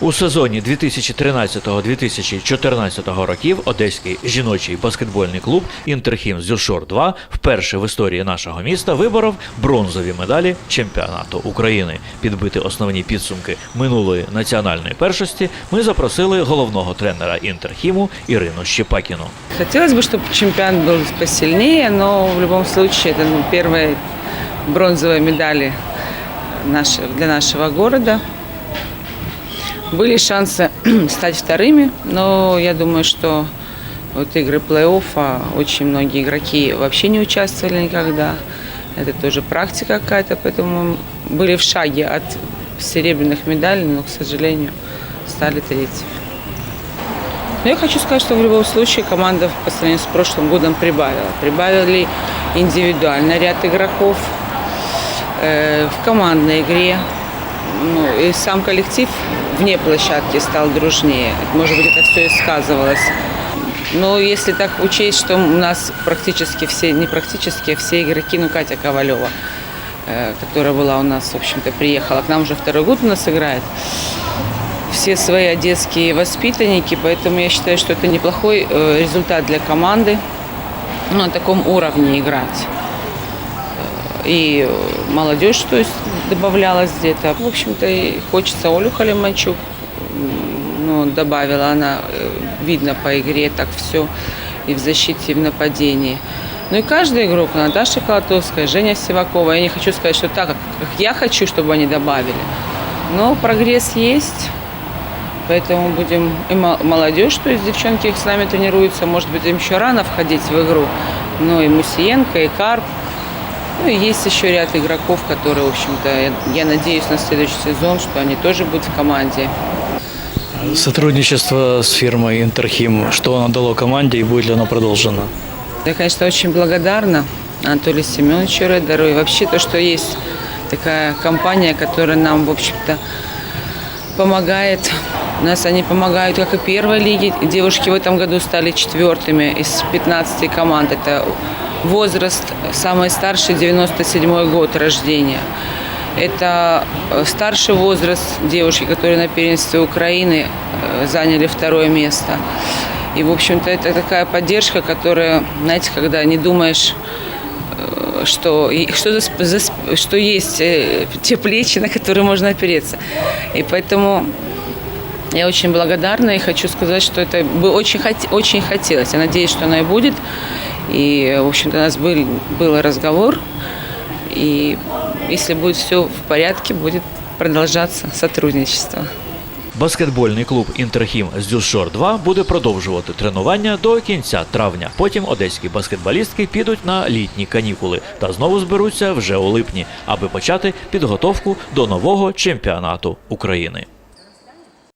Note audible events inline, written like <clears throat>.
У сезоні 2013-2014 років одеський жіночий баскетбольний клуб Інтерхім Зюшор 2 вперше в історії нашого міста виборов бронзові медалі чемпіонату України. Підбити основні підсумки минулої національної першості ми запросили головного тренера Інтерхіму Ірину Щепакіну. Хотелось бы, чтобы чемпионат был посильнее, но в любом случае это ну, первые бронзовые медали наши- для нашего города. Были шансы <clears throat> стать вторыми, но я думаю, что вот игры плей-оффа очень многие игроки вообще не участвовали никогда. Это тоже практика какая-то, поэтому были в шаге от серебряных медалей, но, к сожалению, стали третьими. Но я хочу сказать, что в любом случае команда по сравнению с прошлым годом прибавила. Прибавили индивидуально ряд игроков э, в командной игре. Ну, и сам коллектив вне площадки стал дружнее. Может быть, это все и сказывалось. Но если так учесть, что у нас практически все, не практически, а все игроки, ну, Катя Ковалева, э, которая была у нас, в общем-то, приехала к нам уже второй год у нас играет все свои одесские воспитанники, поэтому я считаю, что это неплохой э, результат для команды ну, на таком уровне играть. И молодежь, то есть, добавлялась где-то. В общем-то, и хочется Олю Халиманчук, ну, добавила она, э, видно по игре так все и в защите, и в нападении. Ну и каждый игрок, Наташа Колотовская, Женя Сивакова. Я не хочу сказать, что так, как я хочу, чтобы они добавили. Но прогресс есть. Поэтому будем и мо- молодежь, то есть девчонки с нами тренируются, может быть, им еще рано входить в игру. Но и Мусиенко, и Карп. Ну и есть еще ряд игроков, которые, в общем-то, я, надеюсь на следующий сезон, что они тоже будут в команде. Сотрудничество с фирмой Интерхим, что оно дало команде и будет ли оно продолжено? Я, конечно, очень благодарна Анатолию Семеновичу Редеру и вообще то, что есть такая компания, которая нам, в общем-то, помогает. У нас они помогают как и первой лиге. Девушки в этом году стали четвертыми из 15 команд. Это возраст самый старший 97 год рождения. Это э, старший возраст девушки, которые на первенстве Украины э, заняли второе место. И, в общем-то, это такая поддержка, которая, знаете, когда не думаешь, э, что, что, за что есть те плечи, на которые можно опереться. И поэтому я очень благодарна и хочу сказать, что это бы очень, очень хотелось. Я надеюсь, что оно и будет. И, в общем-то, у нас был, был разговор. И если будет все в порядке, будет продолжаться сотрудничество. Баскетбольний клуб Інтерхім з Дюшор 2 буде продовжувати тренування до кінця травня. Потім одеські баскетболістки підуть на літні канікули та знову зберуться вже у липні, аби почати підготовку до нового чемпіонату України.